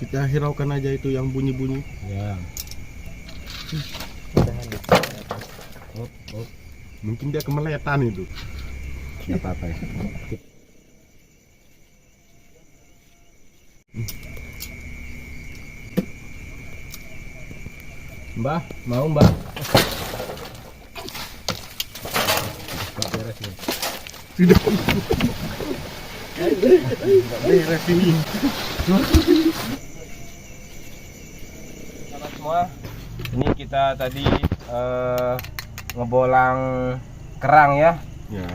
kita hiraukan aja itu yang bunyi-bunyi Ya. oh, oh. mungkin dia kemeletan itu Tidak apa-apa ya. Mbah, mau mbah? Beres nih. sudah nggak beres ini Halo semua, ini kita tadi eh, ngebolang kerang ya. ya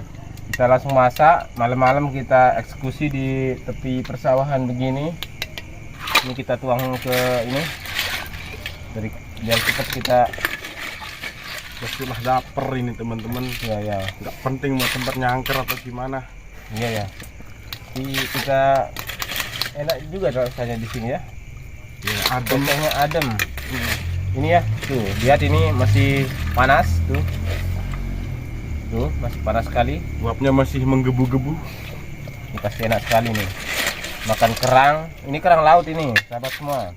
Kita langsung masak, malam-malam kita eksekusi di tepi persawahan begini. Ini kita tuang ke ini. Dari biar cepat kita pastilah dapur ini teman-teman ya ya nggak penting mau tempat nyangker atau gimana iya ya. Jadi kita enak juga rasanya di sini ya. ya adem adem. Ini ya, tuh lihat ini masih panas tuh. Tuh masih panas sekali. uapnya masih menggebu-gebu Ini pasti enak sekali nih. Makan kerang. Ini kerang laut ini, sahabat semua.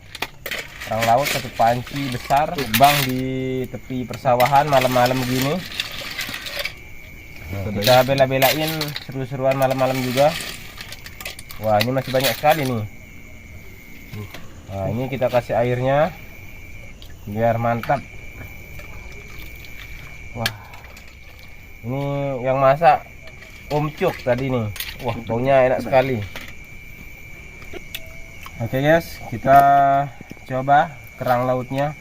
Kerang laut satu panci besar, bang di tepi persawahan malam-malam begini. Nah, kita bela-belain seru-seruan malam-malam juga. Wah, ini masih banyak sekali nih. Nah, ini kita kasih airnya biar mantap. Wah. Ini yang masak Om Cuk tadi nih. Wah, baunya enak sekali. Oke guys, kita coba kerang lautnya.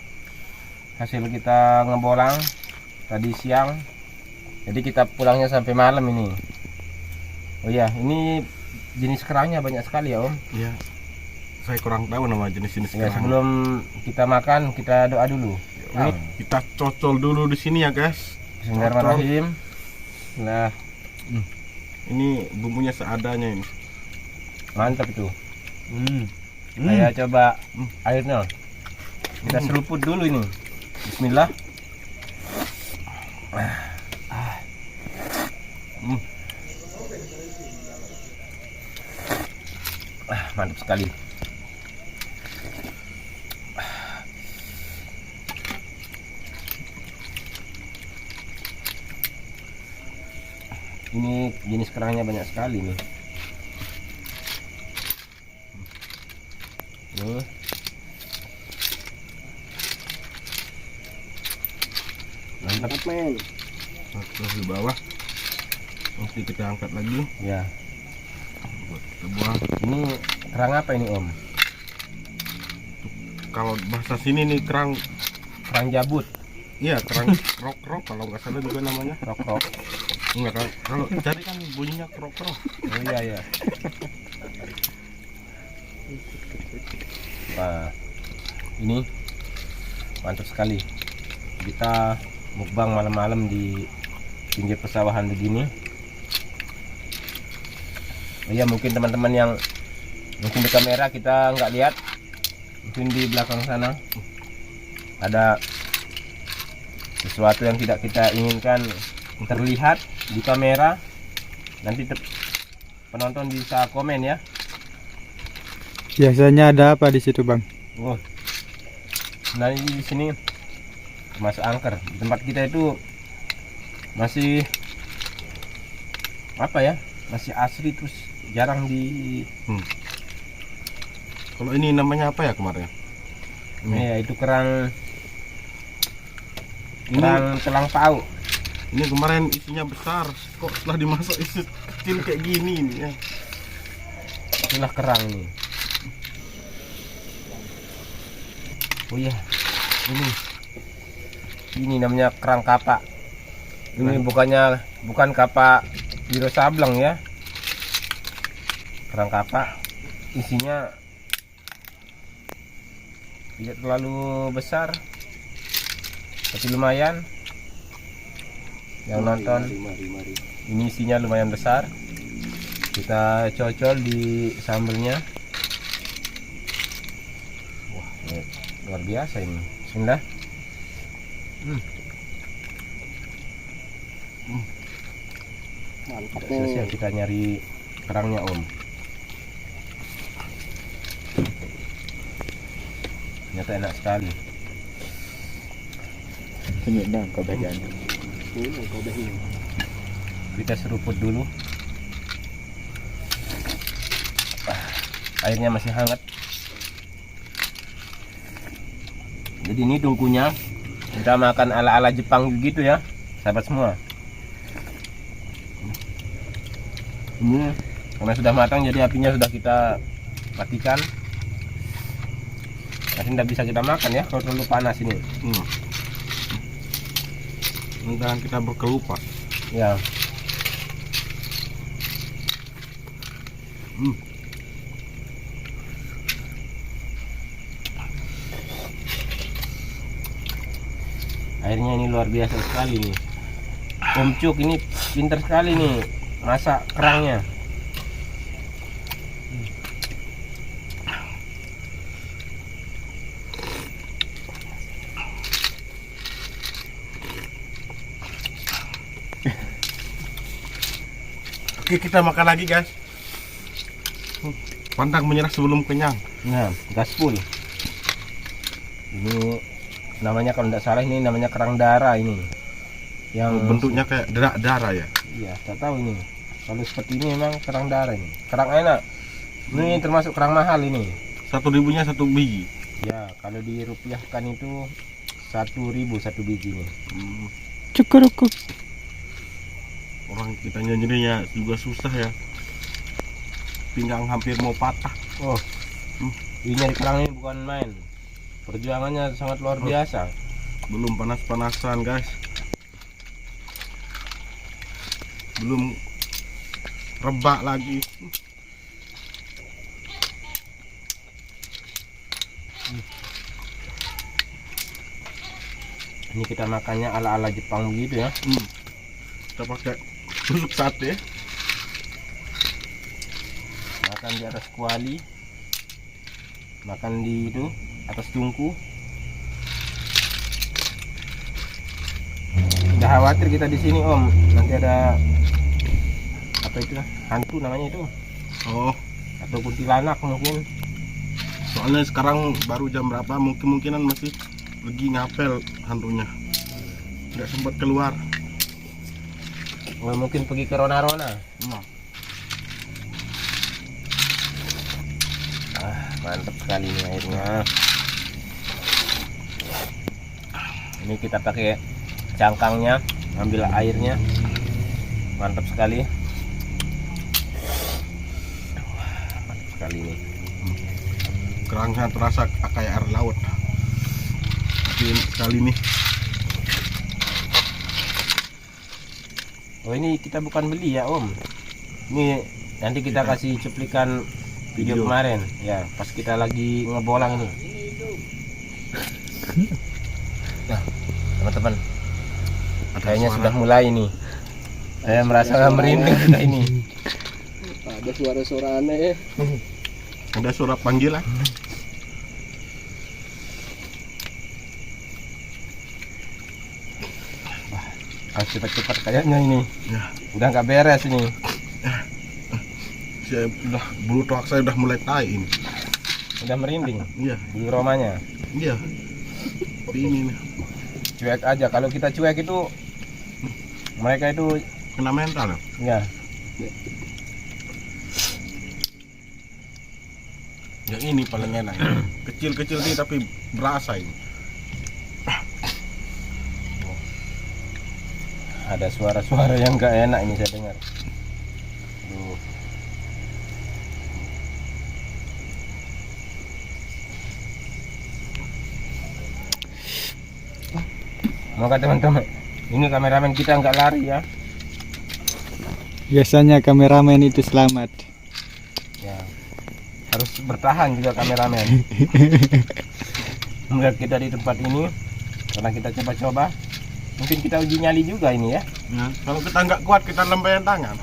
Hasil kita ngebolang tadi siang. Jadi kita pulangnya sampai malam ini. Oh iya, ini jenis kerangnya banyak sekali ya Om. ya saya kurang tahu nama jenis-jenis Ya, sebelum kita makan kita doa dulu. Ini Nah, kita cocol dulu di sini ya guys Bismillahirrahmanirrahim. Nah, ini bumbunya seadanya ini mantap itu. hmm. Saya coba Hmm. airnya. Kita seruput dulu ini. Bismillah. Hmm. Ah, mantap sekali. Ini jenis kerangnya banyak sekali nih. Nih. Mantap. men terus di bawah nanti kita angkat lagi Ya. buat kita buang Ini kerang apa ini Om? kalau bahasa sini nih kerang Kerang jabut, iya kerang krok krok kalau nggak salah juga namanya rok rok. Enggak kalau kalau cari kan bunyinya krok krok Oh iya ya. Nah, ini mantap sekali. Kita mukbang malam-malam di pinggir pesawahan begini. Oh iya mungkin teman-teman yang mungkin di kamera kita nggak lihat, mungkin di belakang sana ada sesuatu yang tidak kita inginkan terlihat di kamera. Nanti penonton bisa komen ya. Biasanya ada apa di situ, Bang? Oh. Nah ini di sini masuk angker. Di tempat kita itu masih apa ya? Masih asli terus jarang di kalau ini namanya apa ya kemarin ini, ya itu kerang ini, kerang telang pau. Ini kemarin isinya besar kok setelah dimasak isi kecil kayak gini ini ya Itulah kerang ini. Oh iya, ini ini namanya kerang kapak. Ini bukannya bukan kapak biro sableng ya. Kerang kapak isinya tidak terlalu besar, tapi lumayan. Yang nonton ini isinya lumayan besar. Kita cocol di sambelnya. Wah, ini luar biasa ini. Bismillah. mantap Tidak sia-sia kita nyari kerangnya om. Ternyata enak sekali. Senyum dah Kita seruput dulu. Airnya masih hangat. Jadi ini tungkunya kita makan ala-ala Jepang gitu ya, sahabat semua. Ini karena sudah matang jadi apinya sudah kita matikan. Nanti tidak bisa kita makan ya kalau terlalu panas ini. Hmm. Jangan kita berkelupas. Ya. Hmm. Airnya ini luar biasa sekali nih. Om Cuk ini pinter sekali nih masak kerangnya. Oke, kita makan lagi, guys. Hmm. Pantang menyerah sebelum kenyang. Nah, gaspol. Ini namanya kalau tidak salah ini namanya kerang darah ini. Yang Bentuknya kayak derak darah ya. Iya, tak tahu ini. Kalau seperti ini memang kerang darah ini. Kerang enak. Ini termasuk kerang mahal ini. Satu ribunya satu biji. Ya, kalau dirupiahkan itu satu ribu satu biji nih. Hmm. Cukup cukup. Orang kita nyarinya juga susah ya. Pinggang hampir mau patah. Oh, Hmm. ini nyari kerang ini bukan main. Perjuangannya sangat luar Oh. biasa. Belum panas-panasan, guys. Belum rebak lagi. Ini kita makannya ala-ala Jepang begitu ya. Hmm. Kita pakai tusuk sate. Makan di atas kuali. Makan di itu atas tungku. Tidak khawatir kita di sini Om. Nanti ada apa itu? Hantu namanya itu Oh, atau kuntilanak mungkin. soalnya sekarang baru jam berapa? Mungkin mungkinan masih lagi ngapel hantunya. Tidak sempat keluar. Oh, mungkin pergi ke rona-rona. Nah, Ah, mantap sekali ini airnya. Ini kita pakai cangkangnya, ambil airnya. Mantap sekali. Mantap sekali ini. kerangnya terasa kayak air laut. Tapi enak sekali Oh ini kita bukan beli ya Om. Ini nanti kita kasih cuplikan video, Video. kemarin. Ya pas kita lagi ngebolang ini. Nah teman-teman kayaknya sudah mulai nih. Saya merasa merinding sudah ini. Ada suara-suara aneh ya. Ada suara panggilan. Harus cepat-cepat kayaknya ini. Ya, Udah nggak beres ini. saya udah bulu toak saya udah mulai tai ini. Udah merinding. Iya, Bulu romanya. iya. Ini nih, Cuek aja. Kalau kita cuek itu mereka itu kena mental ya. ya Yang ini paling enak. Kecil-kecil nih tapi berasa ini. Ada suara-suara yang nggak enak ini saya dengar. Aduh. Maka teman-teman, ini kameramen kita nggak lari ya. Biasanya kameramen itu selamat. Ya, harus bertahan juga kameramen. Melihat kita di tempat ini, karena kita coba-coba, mungkin kita uji nyali juga ini ya. Ya, kalau kita nggak kuat kita lambaikan tangan.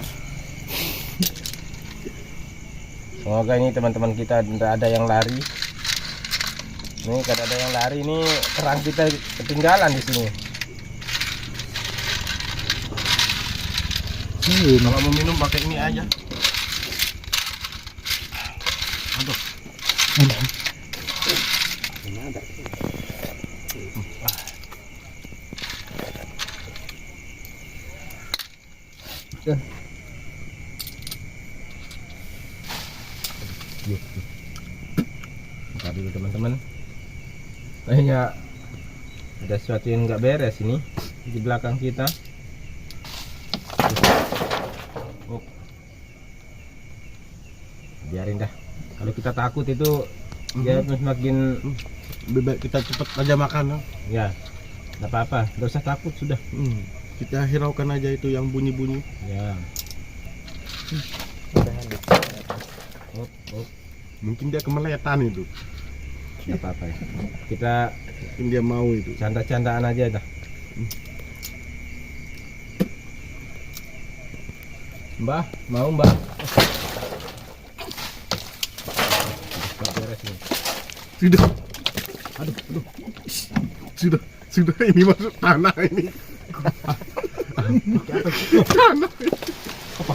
Semoga ini teman-teman kita tidak ada yang lari. Ini kalau ada yang lari ini kerang kita ketinggalan di sini. Hmm. Kalau mau minum pakai ini aja. Aduh, ada. Bentar dulu teman-teman. Kayaknya ada sesuatu yang nggak beres ini di belakang kita. Oh. Biarin dah. Kalau kita takut itu dia semakin Lebih baik kita cepat aja makan. ya nggak apa-apa. Nggak usah takut sudah. Hmm. Kita hiraukan aja itu yang bunyi-bunyi. Ya. Oh, oh. Mungkin dia kemeletan itu. Nggak apa-apa ya. Kita Mungkin dia mau itu. canda-candaan aja dah. Mbah, mau mbah? Sudah. Aduh, aduh. Sudah, sudah ini masuk tanah ini. tanah. Apa?